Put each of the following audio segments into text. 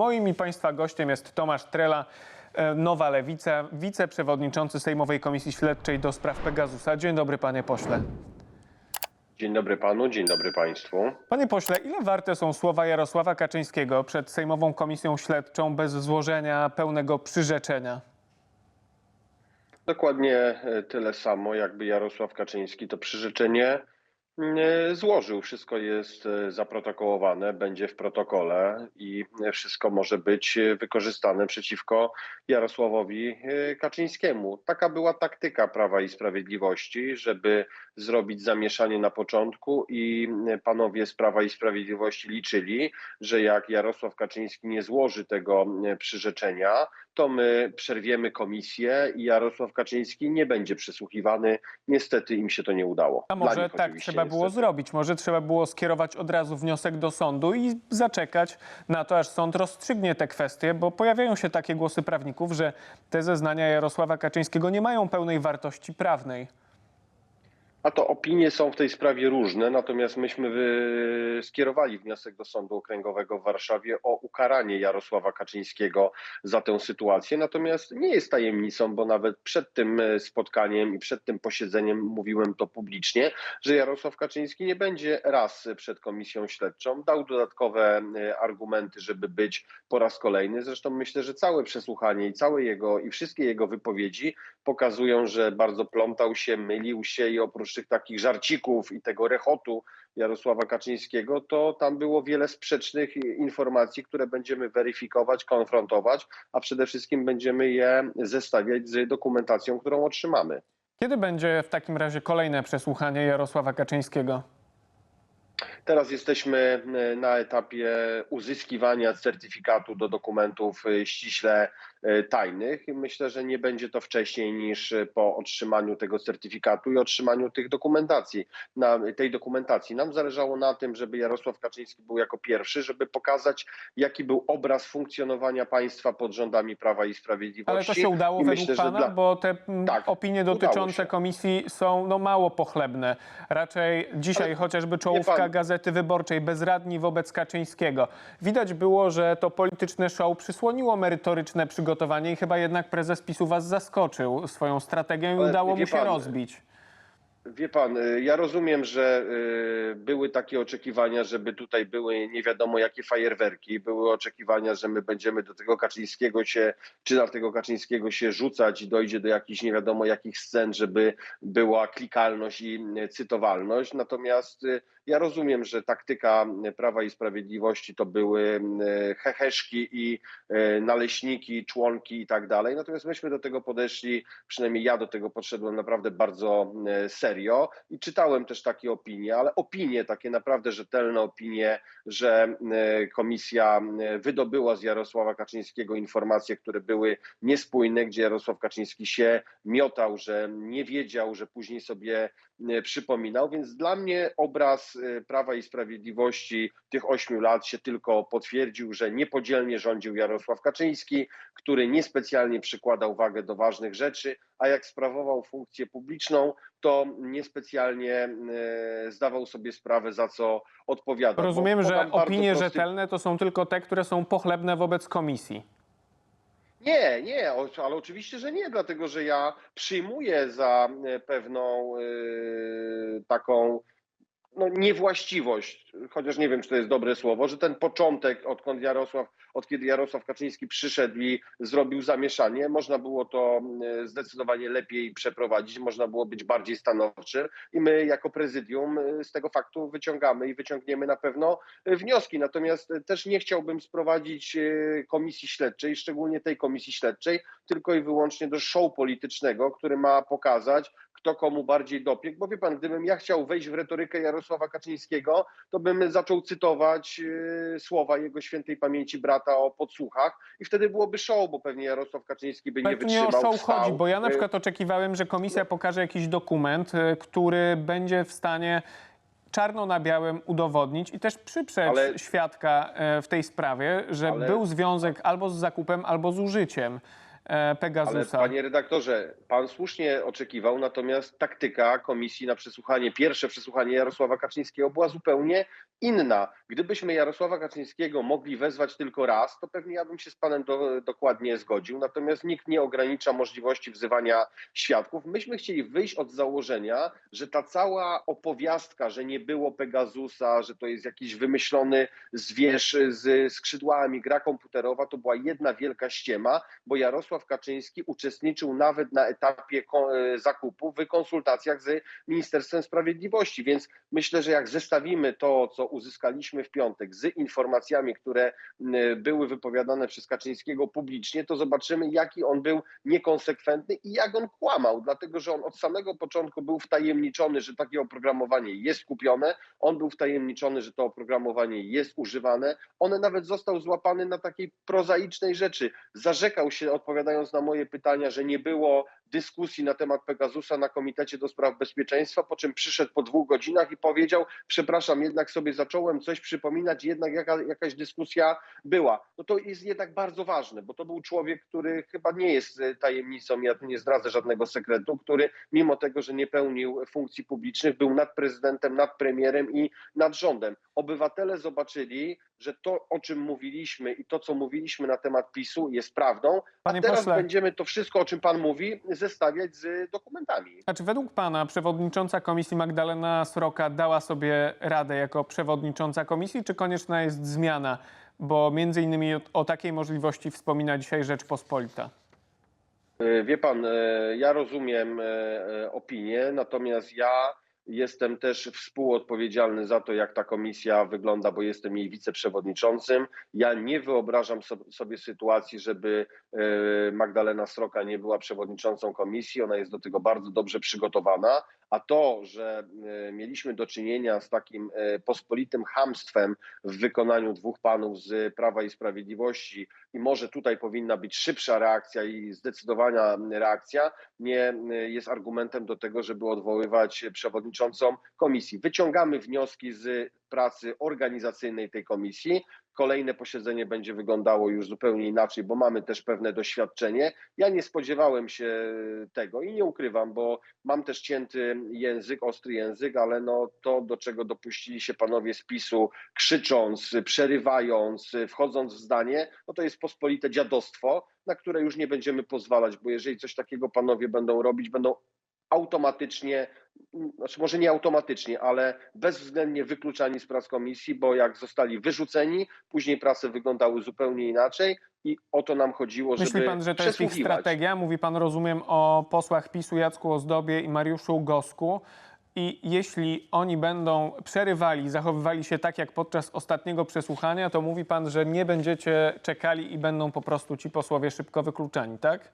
Moim i Państwa gościem jest Tomasz Trela, e, Nowa Lewica, wiceprzewodniczący Sejmowej Komisji Śledczej do spraw Pegasusa. Dzień dobry, panie pośle. Dzień dobry panu, dzień dobry państwu. Panie pośle, ile warte są słowa Jarosława Kaczyńskiego przed Sejmową Komisją Śledczą bez złożenia pełnego przyrzeczenia? Dokładnie e, tyle samo, jakby Jarosław Kaczyński to przyrzeczenie złożył. Wszystko jest e, zaprotokołowane, będzie w protokole i wszystko może być e, wykorzystane przeciwko Jarosławowi e, Kaczyńskiemu. Taka była taktyka Prawa i Sprawiedliwości, żeby zrobić zamieszanie na początku i e, panowie z Prawa i Sprawiedliwości liczyli, że jak Jarosław Kaczyński nie złoży tego e, przyrzeczenia, to my przerwiemy komisję i Jarosław Kaczyński nie będzie przesłuchiwany. Niestety im się to nie udało. A może tak oczywiście, trzeba było zrobić? Może trzeba było skierować od razu wniosek do sądu i zaczekać na to, aż sąd rozstrzygnie te kwestie, bo pojawiają się takie głosy prawników, że te zeznania Jarosława Kaczyńskiego nie mają pełnej wartości prawnej. A to opinie są w tej sprawie różne, natomiast myśmy skierowali wniosek do Sądu Okręgowego w Warszawie o ukaranie Jarosława Kaczyńskiego za tę sytuację. Natomiast nie jest tajemnicą, bo nawet przed tym e, spotkaniem i przed tym posiedzeniem mówiłem to publicznie, że Jarosław Kaczyński nie będzie raz przed komisją śledczą. Dał dodatkowe e, argumenty, żeby być po raz kolejny. Zresztą myślę, że całe przesłuchanie i całe jego i wszystkie jego wypowiedzi pokazują, że bardzo plątał się, mylił się i oprócz tych takich żarcików i tego rechotu Jarosława Kaczyńskiego, to tam było wiele sprzecznych informacji, które będziemy weryfikować, konfrontować, a przede wszystkim będziemy je zestawiać z dokumentacją, którą otrzymamy. Kiedy będzie w takim razie kolejne przesłuchanie Jarosława Kaczyńskiego? Teraz jesteśmy e, na etapie uzyskiwania certyfikatu do dokumentów e, ściśle tajnych. I Myślę, że nie będzie to wcześniej niż e, po otrzymaniu tego certyfikatu i otrzymaniu tych dokumentacji. Na tej dokumentacji nam zależało na tym, żeby Jarosław Kaczyński był jako pierwszy, żeby pokazać, jaki był obraz funkcjonowania państwa pod rządami Prawa i Sprawiedliwości. Ale to się udało I według myślę, pana, dla- bo te mm, Tak, opinie dotyczące komisji są no, mało pochlebne. Raczej dzisiaj Ale chociażby czołówka pan- Gazety Wyborczej bezradni wobec Kaczyńskiego. Widać było, że to polityczne show przysłoniło merytoryczne przygotowanie i chyba jednak prezes PiSu was zaskoczył swoją strategią i udało mu się rozbić. Wie pan, y, ja rozumiem, że y, były takie oczekiwania, żeby tutaj były nie wiadomo jakie fajerwerki, były oczekiwania, że my będziemy do tego Kaczyńskiego się, czy na tego Kaczyńskiego się rzucać i dojdzie do jakichś nie wiadomo jakich scen, żeby była klikalność i y, cytowalność. Natomiast ja rozumiem, że taktyka Prawa i Sprawiedliwości to były heheszki i naleśniki, członki i tak dalej. Natomiast myśmy do tego podeszli, przynajmniej ja do tego podszedłem naprawdę bardzo e, serio i czytałem też takie opinie, ale opinie, takie naprawdę rzetelne opinie, że e, komisja e, wydobyła z Jarosława Kaczyńskiego informacje, które były niespójne, gdzie Jarosław Kaczyński się miotał, że nie wiedział, że później sobie e, przypominał, więc dla mnie obraz Prawa i Sprawiedliwości tych ośmiu lat się tylko potwierdził, że niepodzielnie rządził Jarosław Kaczyński, który niespecjalnie przykładał wagę do ważnych rzeczy, a jak sprawował funkcję publiczną, to niespecjalnie e, zdawał sobie sprawę, za co odpowiadał. Rozumiem, że opinie prosty- rzetelne to są tylko te, które są pochlebne wobec komisji. Nie, nie, ale oczywiście, że nie, dlatego że ja przyjmuję za e, pewną e, taką no, niewłaściwość, chociaż nie wiem, czy to jest dobre słowo, że ten początek, odkąd Jarosław, od kiedy Jarosław Kaczyński przyszedł i zrobił zamieszanie, można było to e, zdecydowanie lepiej przeprowadzić, można było być bardziej stanowczym i my jako prezydium e, z tego faktu wyciągamy i wyciągniemy na pewno e, wnioski. Natomiast e, też nie chciałbym sprowadzić komisji śledczej, szczególnie tej komisji śledczej, tylko i wyłącznie do show politycznego, który ma pokazać, kto komu bardziej dopiekł, bo wie pan, gdybym ja chciał wejść w retorykę Jarosława Kaczyńskiego, to bym zaczął cytować e, słowa jego świętej pamięci brata o podsłuchach i wtedy byłoby show, bo pewnie Jarosław Kaczyński by nie tu nie wytrzymał, o show wstał. chodzi, bo ja na E, przykład oczekiwałem, że komisja pokaże jakiś dokument, y, który będzie w stanie czarno na białym udowodnić i też przyprzeć Ale- świadka w tej sprawie, że Ale- był związek albo z zakupem, albo z użyciem. E, Ale Pegasusa. panie redaktorze, pan słusznie oczekiwał, natomiast taktyka komisji na przesłuchanie, pierwsze przesłuchanie Jarosława Kaczyńskiego była zupełnie inna. Gdybyśmy Jarosława Kaczyńskiego mogli wezwać tylko raz, to pewnie ja bym się z panem do, dokładnie zgodził. Natomiast nikt nie ogranicza możliwości wzywania świadków. Myśmy chcieli wyjść od założenia, że ta cała opowiastka, że nie było Pegasusa, że to jest jakiś wymyślony zwierz z skrzydłami, gra komputerowa, to była jedna wielka ściema, bo Jarosław Kaczyński uczestniczył nawet na etapie e, zakupu w konsultacjach z Ministerstwem Sprawiedliwości. Więc myślę, że jak zestawimy to, co uzyskaliśmy w piątek z informacjami, które były wypowiadane przez Kaczyńskiego publicznie, to zobaczymy, jaki on był niekonsekwentny i jak on kłamał, dlatego że on od samego początku był wtajemniczony, że takie oprogramowanie jest kupione, on był wtajemniczony, że to oprogramowanie jest używane. On nawet został złapany na takiej prozaicznej rzeczy. Zarzekał się, odpowiadając na moje pytania, że nie było dyskusji na temat Pegasusa na Komitecie do Spraw Bezpieczeństwa, po czym przyszedł po dwóch godzinach i powiedział: Przepraszam, jednak sobie zacząłem coś przypominać, jednak jaka, jakaś dyskusja była. No to jest jednak bardzo ważne, bo to był człowiek, który chyba nie jest e, tajemnicą, ja tu nie zdradzę żadnego sekretu, który mimo tego, że nie pełnił funkcji publicznych, był nad prezydentem, nad premierem i nad rządem. Obywatele zobaczyli, że to, o czym mówiliśmy i to, co mówiliśmy na temat PiSu, jest prawdą, Panie a teraz pośle. będziemy to wszystko, o czym pan mówi, zestawiać z dokumentami. A czy według pana przewodnicząca komisji Magdalena Sroka dała sobie radę jako przewodnicząca komisji, czy konieczna jest zmiana? Bo między innymi o, o takiej możliwości wspomina dzisiaj Rzeczpospolita. E, Wie pan, e, ja rozumiem e, opinię, natomiast ja jestem też współodpowiedzialny za to, jak ta komisja wygląda, bo jestem jej wiceprzewodniczącym. Ja nie wyobrażam so- sobie sytuacji, żeby e, Magdalena Sroka nie była przewodniczącą komisji. Ona jest do tego bardzo dobrze przygotowana. A to, że e, mieliśmy do czynienia z takim e, pospolitym hamstwem w wykonaniu dwóch panów z Prawa i Sprawiedliwości, i może tutaj powinna być szybsza reakcja i zdecydowana reakcja, nie y, jest argumentem do tego, żeby odwoływać przewodniczącą komisji. Wyciągamy wnioski z pracy organizacyjnej tej komisji. Kolejne posiedzenie będzie wyglądało już zupełnie inaczej, bo mamy też pewne doświadczenie. Ja nie spodziewałem się tego i nie ukrywam, bo mam też cięty język, ostry język, ale no to, do czego dopuścili się panowie z PiSu, krzycząc, przerywając, wchodząc w zdanie, no to jest pospolite dziadostwo, na które już nie będziemy pozwalać, bo jeżeli coś takiego panowie będą robić, będą automatycznie, znaczy może nie automatycznie, ale bezwzględnie wykluczani z prac komisji, bo jak zostali wyrzuceni, później prace wyglądały zupełnie inaczej i o to nam chodziło, żeby Myśli pan, że to jest ich strategia? Mówi pan, rozumiem, o posłach PiSu Jacku Ozdobie i Mariuszu Gosku. I jeśli oni będą przerywali, zachowywali się tak jak podczas ostatniego przesłuchania, to mówi pan, że nie będziecie czekali i będą po prostu ci posłowie szybko wykluczani, tak?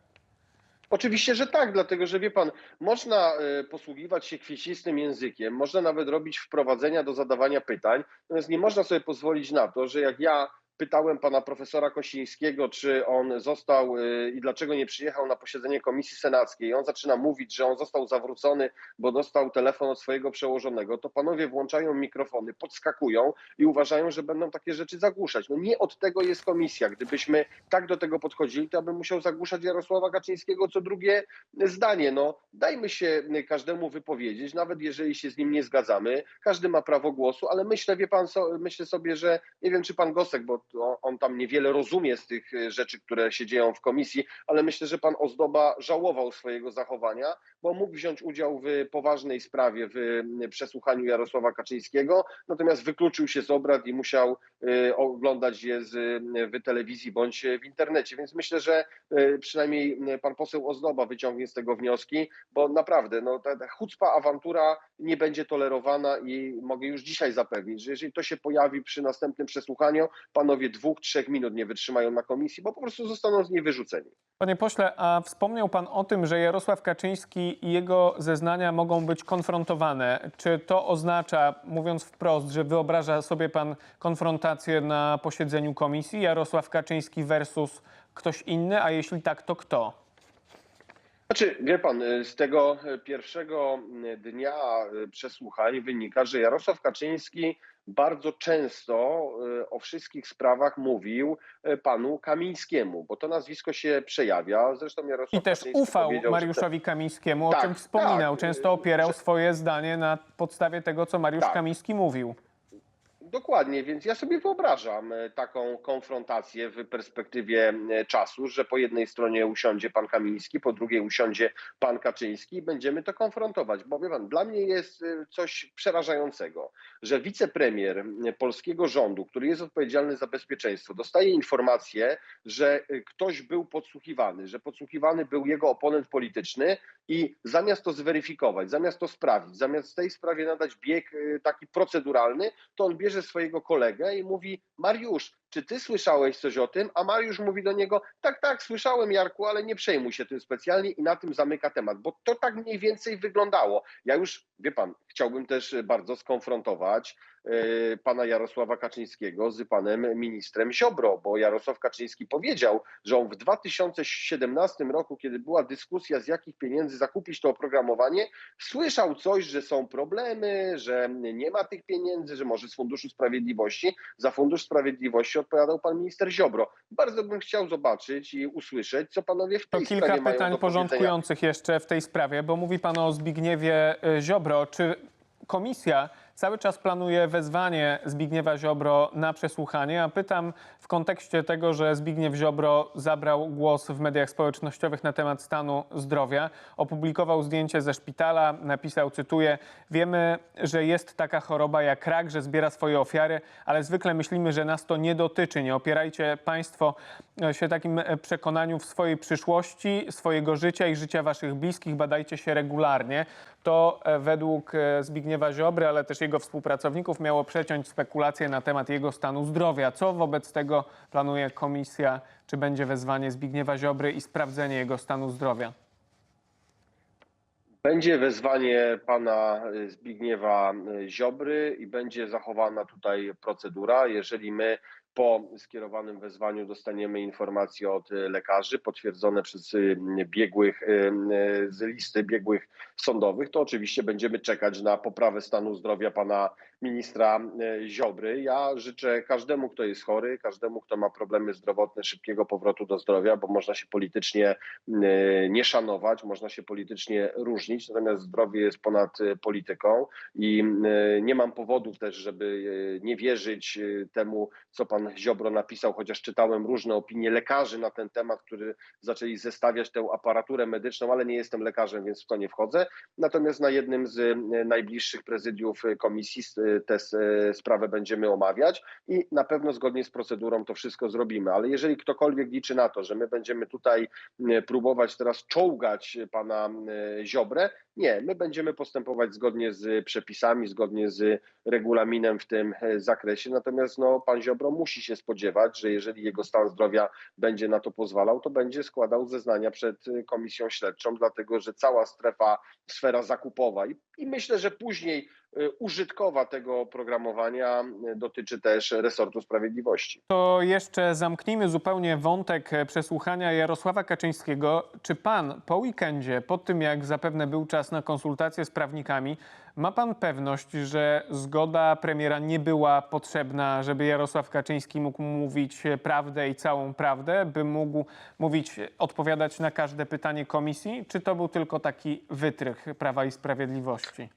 Oczywiście, że tak, dlatego że wie pan, można e, posługiwać się kwiecistym językiem, można nawet robić wprowadzenia do zadawania pytań, natomiast nie można sobie pozwolić na to, że jak ja pytałem pana profesora Kosińskiego, czy on został e, i dlaczego nie przyjechał na posiedzenie komisji senackiej, on zaczyna mówić, że on został zawrócony, bo dostał telefon od swojego przełożonego, to panowie włączają mikrofony, podskakują i uważają, że będą takie rzeczy zagłuszać. No nie od tego jest komisja. Gdybyśmy tak do tego podchodzili, to ja bym musiał zagłuszać Jarosława Kaczyńskiego co drugie zdanie. No, dajmy się każdemu wypowiedzieć, nawet jeżeli się z nim nie zgadzamy. Każdy ma prawo głosu, ale myślę, wie pan, myślę sobie, że nie wiem, czy pan Gosek, bo on tam niewiele rozumie z tych e, rzeczy, które się dzieją w komisji, ale myślę, że pan Ozdoba żałował swojego zachowania, bo mógł wziąć udział w poważnej sprawie, w przesłuchaniu Jarosława Kaczyńskiego, natomiast wykluczył się z obrad i musiał e, oglądać je z, w telewizji bądź w internecie. Więc myślę, że e, przynajmniej pan poseł Ozdoba wyciągnie z tego wnioski, bo naprawdę no, ta, ta awantura nie będzie tolerowana i mogę już dzisiaj zapewnić, że jeżeli to się pojawi przy następnym przesłuchaniu, panowie dwóch, trzech minut nie wytrzymają na komisji, bo po prostu zostaną z niej wyrzuceni. Panie pośle, a wspomniał pan o tym, że Jarosław Kaczyński i jego zeznania mogą być konfrontowane. Czy to oznacza, mówiąc wprost, że wyobraża sobie pan konfrontację na posiedzeniu komisji Jarosław Kaczyński versus ktoś inny, a jeśli tak, to kto? Znaczy, wie pan, z tego pierwszego dnia przesłuchań wynika, że Jarosław Kaczyński bardzo często o wszystkich sprawach mówił panu Kamińskiemu, bo to nazwisko się przejawia. Zresztą Jarosław I też Kaczyński ufał Mariuszowi Kamińskiemu, o Tak, czym wspominał. tak, Często opierał że- swoje zdanie na podstawie tego, co Mariusz Tak. Kamiński mówił. Dokładnie, więc ja sobie wyobrażam e, taką konfrontację w perspektywie e, czasu, że po jednej stronie usiądzie pan Kamiński, po drugiej usiądzie pan Kaczyński i będziemy to konfrontować. Bo wie pan, dla mnie jest e, coś przerażającego, że wicepremier polskiego rządu, który jest odpowiedzialny za bezpieczeństwo, dostaje informację, że ktoś był podsłuchiwany, że podsłuchiwany był jego oponent polityczny i zamiast to zweryfikować, zamiast to sprawdzić, zamiast tej sprawie nadać bieg taki proceduralny, to on bierze swojego kolegę i mówi: Mariusz, czy ty słyszałeś coś o tym? A Mariusz mówi do niego: Tak, tak, słyszałem, Jarku, ale nie przejmuj się tym specjalnie i na tym zamyka temat, bo to tak mniej więcej wyglądało. Ja już, wie pan, chciałbym też bardzo skonfrontować e, pana Jarosława Kaczyńskiego z panem ministrem Ziobro, bo Jarosław Kaczyński powiedział, że on w 2017 roku, kiedy była dyskusja, z jakich pieniędzy zakupić to oprogramowanie, słyszał coś, że są problemy, że nie ma tych pieniędzy, że może z Funduszu Sprawiedliwości. Za Fundusz Sprawiedliwości odpowiadał pan minister Ziobro. Bardzo bym chciał zobaczyć i usłyszeć, co panowie w To tej kilka sprawie mają pytań porządkujących jeszcze w tej sprawie, bo mówi pan o Zbigniewie y, Ziobro. Czy komisja cały czas planuje wezwanie Zbigniewa Ziobro na przesłuchanie? A pytam w kontekście tego, że Zbigniew Ziobro zabrał głos w mediach społecznościowych na temat stanu zdrowia. Opublikował zdjęcie ze szpitala, napisał, cytuję, wiemy, że jest taka choroba jak rak, że zbiera swoje ofiary, ale zwykle myślimy, że nas to nie dotyczy. Nie opierajcie państwo się takim e, przekonaniu w swojej przyszłości, swojego życia i życia waszych bliskich. Badajcie się regularnie. To e, według e, Zbigniewa Ziobry, ale też jego współpracowników miało przeciąć spekulacje na temat jego stanu zdrowia. Co wobec tego planuje komisja? Czy będzie wezwanie Zbigniewa Ziobry i sprawdzenie jego stanu zdrowia? Będzie wezwanie pana Zbigniewa Ziobry i będzie zachowana tutaj procedura. Jeżeli my po skierowanym wezwaniu dostaniemy informacje od y, lekarzy potwierdzone przez y, biegłych y, z listy biegłych sądowych, to oczywiście będziemy czekać na poprawę stanu zdrowia pana ministra y, Ziobry. Ja życzę każdemu, kto jest chory, każdemu, kto ma problemy zdrowotne, szybkiego powrotu do zdrowia, bo można się politycznie y, nie szanować, można się politycznie różnić, natomiast zdrowie jest ponad y, polityką i nie mam powodów też, żeby nie wierzyć temu, co pan Ziobro napisał, chociaż czytałem różne opinie lekarzy na ten temat, którzy zaczęli zestawiać tę aparaturę medyczną, ale nie jestem lekarzem, więc w to nie wchodzę. Natomiast na jednym z najbliższych prezydiów komisji tę y, sprawę będziemy omawiać i na pewno zgodnie z procedurą to wszystko zrobimy. Ale jeżeli ktokolwiek liczy na to, że my będziemy tutaj próbować teraz czołgać pana Ziobrę, nie, my będziemy postępować zgodnie z przepisami, zgodnie z regulaminem w tym e, zakresie. Natomiast no, pan Ziobro musi się spodziewać, że jeżeli jego stan zdrowia będzie na to pozwalał, to będzie składał zeznania przed e, komisją śledczą, dlatego że cała strefa, sfera zakupowa i, i myślę, że później e, użytkowa tego oprogramowania dotyczy też resortu sprawiedliwości. To jeszcze zamknijmy zupełnie wątek przesłuchania Jarosława Kaczyńskiego. Czy pan po weekendzie, po tym jak zapewne był czas na konsultacje z prawnikami, ma pan pewność, że zgoda premiera nie była potrzebna, żeby Jarosław Kaczyński mógł mówić prawdę i całą prawdę, by mógł mówić, odpowiadać na każde pytanie komisji? Czy to był tylko taki wytrych Prawa i Sprawiedliwości?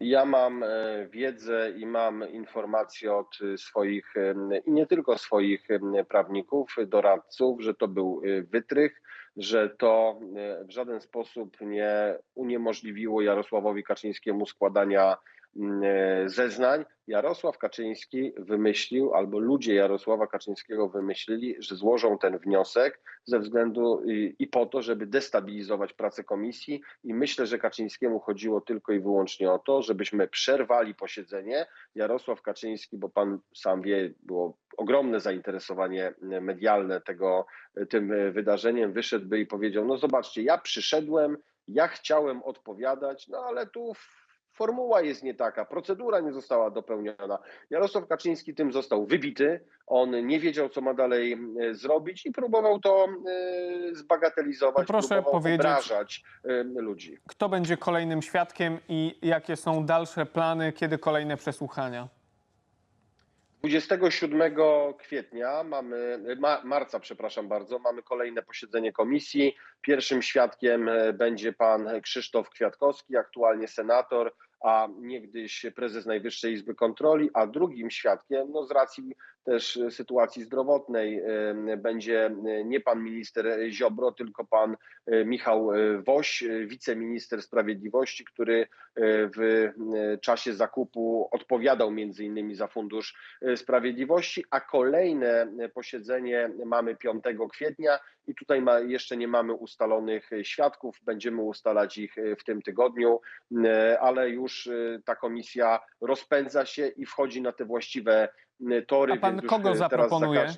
Ja mam e, wiedzę i mam informacje od e, swoich em, i nie tylko swoich em, prawników, doradców, że to był e, wytrych, że to e, w żaden sposób nie uniemożliwiło Jarosławowi Kaczyńskiemu składania e, zeznań. Jarosław Kaczyński wymyślił, albo ludzie Jarosława Kaczyńskiego wymyślili, że złożą ten wniosek ze względu i, po to, żeby destabilizować pracę komisji. I myślę, że Kaczyńskiemu chodziło tylko i wyłącznie o to, żebyśmy przerwali posiedzenie. Jarosław Kaczyński, bo pan sam wie, było ogromne zainteresowanie medialne tego, tym wydarzeniem, wyszedłby i powiedział: No zobaczcie, ja przyszedłem, ja chciałem odpowiadać, no ale tu formuła jest nie taka, procedura nie została dopełniona. Jarosław Kaczyński tym został wybity, on nie wiedział, co ma dalej e, zrobić i próbował to e, zbagatelizować, proszę próbował powiedzieć- obrażać e, ludzi. Kto będzie kolejnym świadkiem i jakie są dalsze plany, kiedy kolejne przesłuchania? 27 kwietnia mamy, ma, marca, przepraszam bardzo, mamy kolejne posiedzenie komisji. Pierwszym świadkiem będzie pan Krzysztof Kwiatkowski, aktualnie senator, a niegdyś prezes Najwyższej Izby Kontroli, a drugim świadkiem, no z racji też sytuacji zdrowotnej, e, będzie nie pan minister Ziobro, tylko pan e, Michał e, Woś, e, wiceminister sprawiedliwości, który e, w e, czasie zakupu odpowiadał między innymi za Fundusz e, Sprawiedliwości, a kolejne posiedzenie mamy 5 kwietnia i tutaj ma, jeszcze nie mamy ustalonych świadków, będziemy ustalać ich w tym tygodniu, e, ale już e, ta komisja rozpędza się i wchodzi na te właściwe e, tory. A pan kogo e, zaproponuje?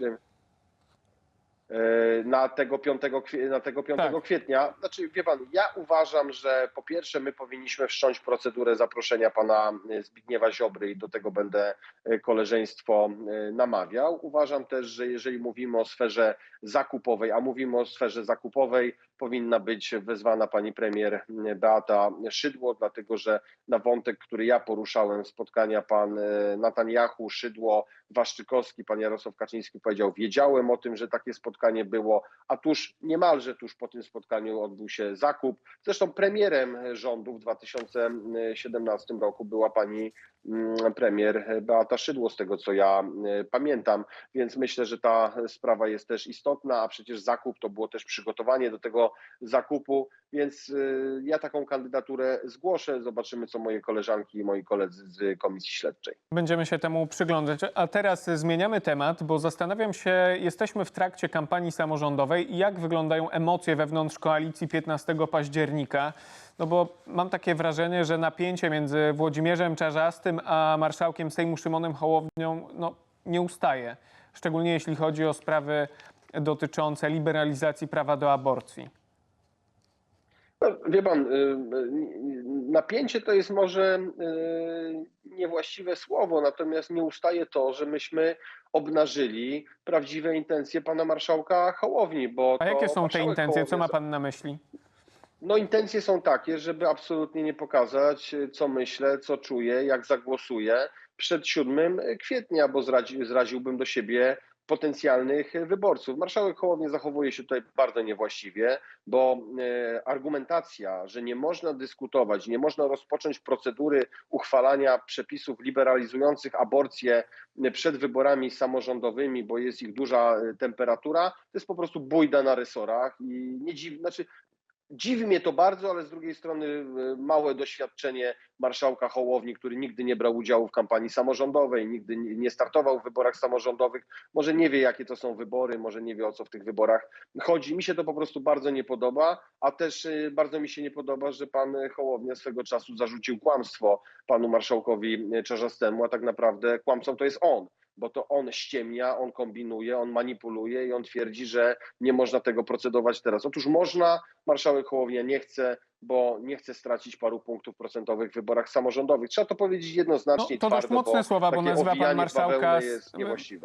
E, na tego 5, kwie- na tego 5 Tak. kwietnia. Znaczy, wie pan, ja uważam, że po pierwsze my powinniśmy wszcząć procedurę zaproszenia pana e, Zbigniewa Ziobry i do tego będę e, koleżeństwo namawiał. Uważam też, że jeżeli mówimy o sferze zakupowej, a mówimy o sferze zakupowej, powinna być wezwana pani premier Beata Szydło, dlatego że na wątek, który ja poruszałem, spotkania pan Netanyahu, Szydło, Waszczykowski, pan Jarosław Kaczyński powiedział, wiedziałem o tym, że takie spotkanie było, a tuż niemalże tuż po tym spotkaniu odbył się zakup. Zresztą premierem rządu w 2017 roku była pani premier Beata Szydło, z tego co ja e, pamiętam, więc myślę, że ta sprawa jest też istotna, a przecież zakup to było też przygotowanie do tego zakupu, więc e, ja taką kandydaturę zgłoszę. Zobaczymy, co moje koleżanki i moi koledzy z komisji śledczej. Będziemy się temu przyglądać. A teraz zmieniamy temat, bo zastanawiam się, jesteśmy w trakcie kampanii samorządowej i jak wyglądają emocje wewnątrz koalicji 15 października. No bo mam takie wrażenie, że napięcie między Włodzimierzem Czarzastym a marszałkiem Sejmu Szymonem Hołownią no, nie ustaje. Szczególnie jeśli chodzi o sprawy dotyczące liberalizacji prawa do aborcji. No, wie pan, y, y, napięcie to jest może y, niewłaściwe słowo, natomiast nie ustaje to, że myśmy obnażyli prawdziwe intencje pana marszałka Hołowni. Bo A jakie są te intencje? Co ma pan na myśli? No intencje są takie, żeby absolutnie nie pokazać, co myślę, co czuję, jak zagłosuję przed 7 kwietnia, bo zradzi, zraziłbym do siebie potencjalnych wyborców. Marszałek Hołownia zachowuje się tutaj bardzo niewłaściwie, bo e, argumentacja, że nie można dyskutować, nie można rozpocząć procedury uchwalania przepisów liberalizujących aborcję przed wyborami samorządowymi, bo jest ich duża temperatura, to jest po prostu bójda na resorach i nie dziwi, znaczy Dziwi mnie to bardzo, ale z drugiej strony y, małe doświadczenie marszałka Hołowni, który nigdy nie brał udziału w kampanii samorządowej, nigdy nie startował w wyborach samorządowych, może nie wie, jakie to są wybory, może nie wie, o co w tych wyborach chodzi. Mi się to po prostu bardzo nie podoba, a też y, bardzo mi się nie podoba, że pan Hołownia swego czasu zarzucił kłamstwo panu marszałkowi Czarzastemu, a tak naprawdę kłamcą to jest on bo to on ściemnia, on kombinuje, on manipuluje i on twierdzi, że nie można tego procedować teraz. Otóż można, marszałek Hołownia nie chce, bo nie chce stracić paru punktów procentowych w wyborach samorządowych. Trzeba to powiedzieć No, jednoznacznie to twardo, dość mocne bo słowa, bo nazywa pan marszałka,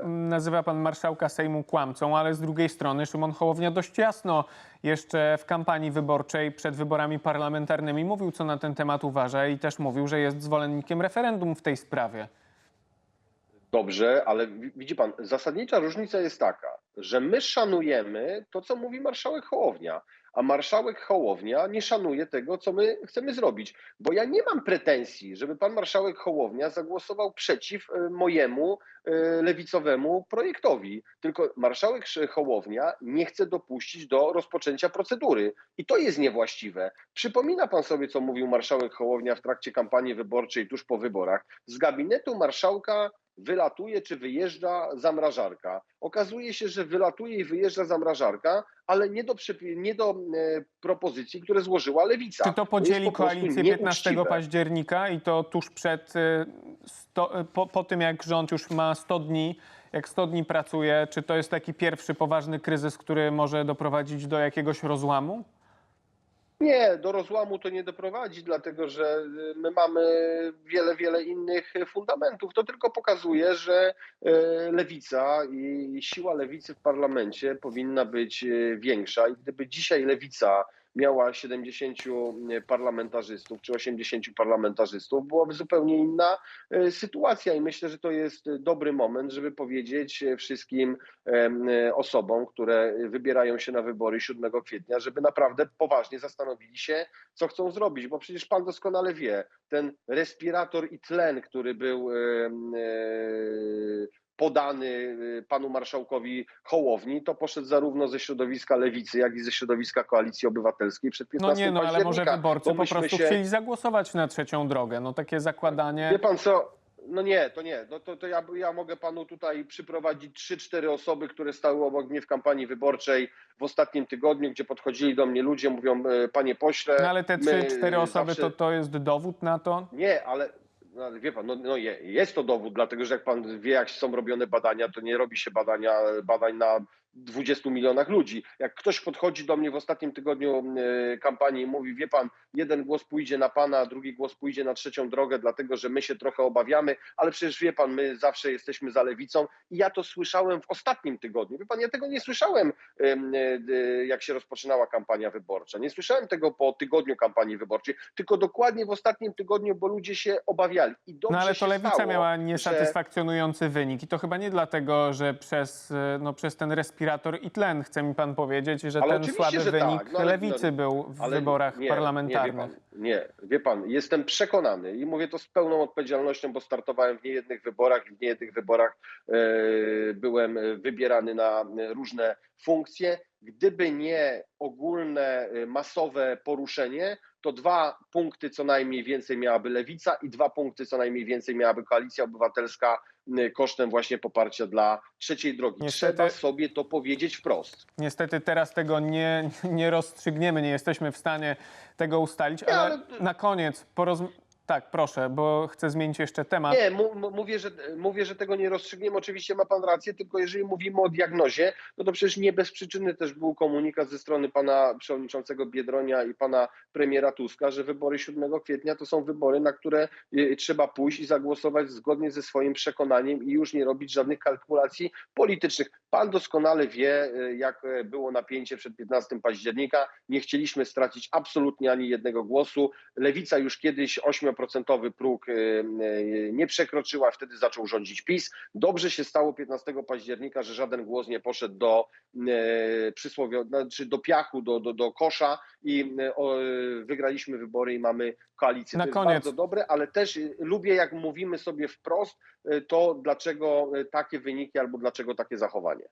nazywa pan marszałka Sejmu kłamcą, ale z drugiej strony Szymon Hołownia dość jasno jeszcze w kampanii wyborczej przed wyborami parlamentarnymi mówił, co na ten temat uważa i też mówił, że jest zwolennikiem referendum w tej sprawie. Dobrze, ale wi- widzi pan, zasadnicza różnica jest taka, że my szanujemy to, co mówi marszałek Hołownia, a marszałek Hołownia nie szanuje tego, co my chcemy zrobić. Bo ja nie mam pretensji, żeby pan marszałek Hołownia zagłosował przeciw e, mojemu e, lewicowemu projektowi. Tylko marszałek Sz- Hołownia nie chce dopuścić do rozpoczęcia procedury. I to jest niewłaściwe. Przypomina pan sobie, co mówił marszałek Hołownia w trakcie kampanii wyborczej tuż po wyborach. Z gabinetu marszałka wylatuje czy wyjeżdża zamrażarka. Okazuje się, że wylatuje i wyjeżdża zamrażarka, ale nie do, nie do e, propozycji, które złożyła lewica. Czy to podzieli po prostu koalicję 15 nieuczciwe. października i to tuż przed, y, sto, y, po, po tym jak rząd już ma 100 dni, jak 100 dni pracuje, czy to jest taki pierwszy poważny kryzys, który może doprowadzić do jakiegoś rozłamu? Nie, do rozłamu to nie doprowadzi, dlatego że y, my mamy wiele, wiele innych fundamentów. To tylko pokazuje, że y, lewica i siła lewicy w parlamencie powinna być y, większa. I gdyby dzisiaj lewica miała 70 parlamentarzystów czy 80 parlamentarzystów, byłaby zupełnie inna e, sytuacja i myślę, że to jest dobry moment, żeby powiedzieć e, wszystkim e, osobom, które wybierają się na wybory 7 kwietnia, żeby naprawdę poważnie zastanowili się, co chcą zrobić, bo przecież pan doskonale wie, ten respirator i tlen, który był e, podany e, panu marszałkowi Hołowni, to poszedł zarówno ze środowiska lewicy, jak i ze środowiska Koalicji Obywatelskiej przed 15 No nie, no ale może wyborcy bo po prostu się- chcieli zagłosować na trzecią drogę. No takie zakładanie. Wie pan co? No nie, to nie. No to, to ja, ja mogę panu tutaj przyprowadzić trzy, cztery osoby, które stały obok mnie w kampanii wyborczej w ostatnim tygodniu, gdzie podchodzili do mnie ludzie, mówią, e, panie pośle. No ale te my trzy, cztery osoby zawsze- to, to jest dowód na to? Nie, ale, no, wie pan, no, no je, jest to dowód, dlatego że jak pan wie, jak są robione badania, to nie robi się badania, badań na 20 milionach ludzi. Jak ktoś podchodzi do mnie w ostatnim tygodniu e, kampanii i mówi, wie pan, jeden głos pójdzie na pana, drugi głos pójdzie na trzecią drogę, dlatego że my się trochę obawiamy, ale przecież wie pan, my zawsze jesteśmy za lewicą i ja to słyszałem w ostatnim tygodniu. Wie pan, ja tego nie słyszałem, em, e, e, jak się rozpoczynała kampania wyborcza. Nie słyszałem tego po tygodniu kampanii wyborczej, tylko dokładnie w ostatnim tygodniu, bo ludzie się obawiali. I dobrze No ale to lewica stało, miała że- niesatysfakcjonujący wynik i to chyba nie dlatego, że przez, y, no, przez ten respirator i tlen, chce mi pan powiedzieć, że Ale ten słaby że wynik tak, no lewicy no, był w wyborach nie, parlamentarnych. Nie wie, pan, nie, wie pan, jestem przekonany i mówię to z pełną odpowiedzialnością, bo startowałem w niejednych wyborach i w niejednych wyborach e, byłem wybierany na różne funkcje. Gdyby nie ogólne, e, masowe poruszenie, to dwa punkty co najmniej więcej miałaby Lewica i dwa punkty co najmniej więcej miałaby Koalicja Obywatelska m, kosztem właśnie poparcia dla trzeciej drogi. Niestety- Trzeba sobie to powiedzieć wprost. Niestety teraz tego nie, nie rozstrzygniemy, nie jesteśmy w stanie tego ustalić, ale, ale- na koniec porozm- Tak, proszę, bo chcę zmienić jeszcze temat. Nie, mówię, że, mówię, że tego nie rozstrzygniemy. Oczywiście ma pan rację, tylko jeżeli mówimy o diagnozie, no to przecież nie bez przyczyny też był komunikat ze strony pana przewodniczącego Biedronia i pana premiera Tuska, że wybory 7 kwietnia to są wybory, na które y, trzeba pójść i zagłosować zgodnie ze swoim przekonaniem i już nie robić żadnych kalkulacji politycznych. Pan doskonale wie, y, jak y, było napięcie przed 15 października. Nie chcieliśmy stracić absolutnie ani jednego głosu. Lewica już kiedyś 8% próg y, y, nie przekroczyła, wtedy zaczął rządzić PiS. Dobrze się stało 15 października, że żaden głos nie poszedł do e, przysłowio, znaczy do piachu, do, do, do kosza i wygraliśmy wybory i mamy koalicję. Na to jest koniec. bardzo dobre, ale też y, lubię, jak mówimy sobie wprost, y, to dlaczego y, takie wyniki albo dlaczego takie zachowanie.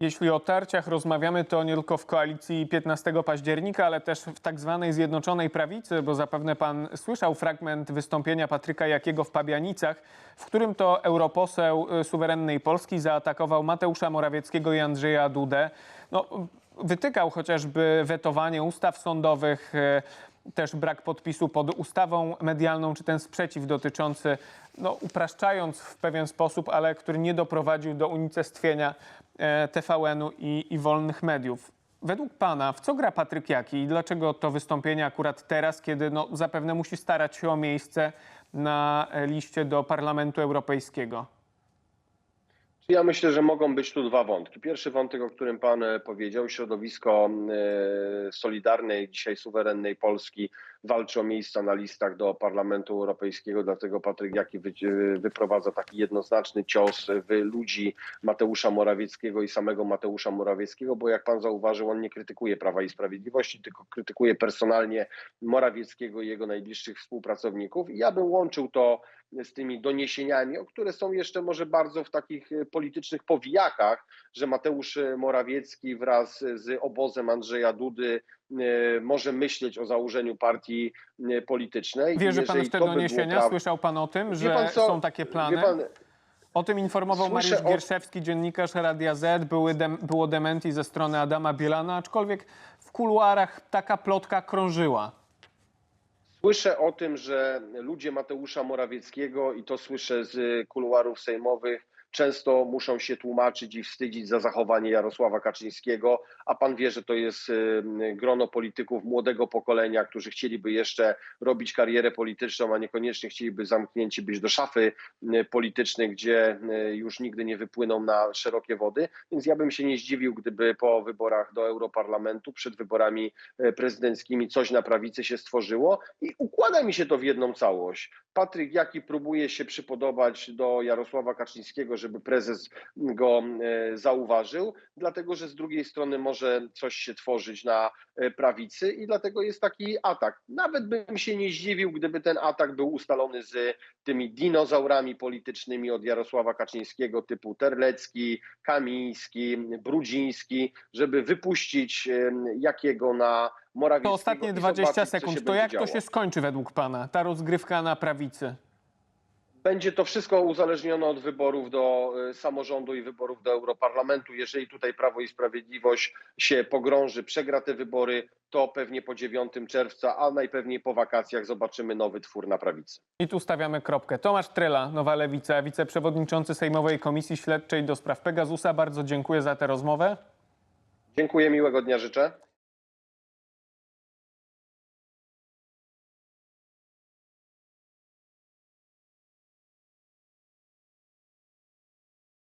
Jeśli o tarciach rozmawiamy, to nie tylko w koalicji 15 października, ale też w tak zwanej Zjednoczonej Prawicy, bo zapewne pan słyszał fragment wystąpienia Patryka Jakiego w Pabianicach, w którym to europoseł y, suwerennej Polski zaatakował Mateusza Morawieckiego i Andrzeja Dudę. No, wytykał chociażby wetowanie ustaw sądowych, y, też brak podpisu pod ustawą medialną, czy ten sprzeciw dotyczący, no, upraszczając w pewien sposób, ale który nie doprowadził do unicestwienia e, TVN-u i, i wolnych mediów. Według pana, w co gra Patryk Jaki i dlaczego to wystąpienie akurat teraz, kiedy no, zapewne musi starać się o miejsce na e, liście do Parlamentu Europejskiego? Ja myślę, że mogą być tu dwa wątki. Pierwszy wątek, o którym Pan e, powiedział, środowisko e, Solidarnej, dzisiaj suwerennej Polski walczy o miejsca na listach do Parlamentu Europejskiego, dlatego Patryk Jaki e, wyprowadza taki jednoznaczny cios w ludzi Mateusza Morawieckiego i samego Mateusza Morawieckiego, bo jak Pan zauważył, on nie krytykuje Prawa i Sprawiedliwości, tylko krytykuje personalnie Morawieckiego i jego najbliższych współpracowników. I ja bym łączył to z tymi doniesieniami, o które są jeszcze może bardzo w takich e, politycznych powijakach, że Mateusz e, Morawiecki wraz z obozem Andrzeja Dudy e, może myśleć o założeniu partii politycznej. Wierzy pan w te by doniesienia? pra- Słyszał pan o tym, że pan co? są takie plany? O tym informował Słyszę Mariusz o- Gierszewski, dziennikarz Radia Z. Były było dementi ze strony Adama Bielana, aczkolwiek w kuluarach taka plotka krążyła. Słyszę o tym, że ludzie Mateusza Morawieckiego, i to słyszę z kuluarów sejmowych, często muszą się tłumaczyć i wstydzić za zachowanie Jarosława Kaczyńskiego, a pan wie, że to jest y, grono polityków młodego pokolenia, którzy chcieliby jeszcze robić karierę polityczną, a niekoniecznie chcieliby zamknięci być do szafy y, politycznej, gdzie y, już nigdy nie wypłyną na szerokie wody. Więc ja bym się nie zdziwił, gdyby po wyborach do Europarlamentu, przed wyborami e, prezydenckimi coś na prawicy się stworzyło i układa mi się to w jedną całość. Patryk Jaki próbuje się przypodobać do Jarosława Kaczyńskiego, żeby prezes go e, zauważył, dlatego że z drugiej strony może coś się tworzyć na e, prawicy i dlatego jest taki atak. Nawet bym się nie zdziwił, gdyby ten atak był ustalony z tymi dinozaurami politycznymi od Jarosława Kaczyńskiego typu Terlecki, Kamiński, Brudziński, żeby wypuścić em, Jakiego na Morawieckiego. To ostatnie i 20 zobaczyć, sekund. To jak to działo. się skończy według pana, ta rozgrywka na prawicy? Będzie to wszystko uzależnione od wyborów do y, samorządu i wyborów do Europarlamentu. Jeżeli tutaj Prawo i Sprawiedliwość się pogrąży, przegra te wybory, to pewnie po 9 czerwca, a najpewniej po wakacjach zobaczymy nowy twór na prawicy. I tu stawiamy kropkę. Tomasz Tryla, Nowa Lewica, wiceprzewodniczący Sejmowej Komisji Śledczej do spraw Pegasusa. Bardzo dziękuję za tę rozmowę. Dziękuję, miłego dnia życzę.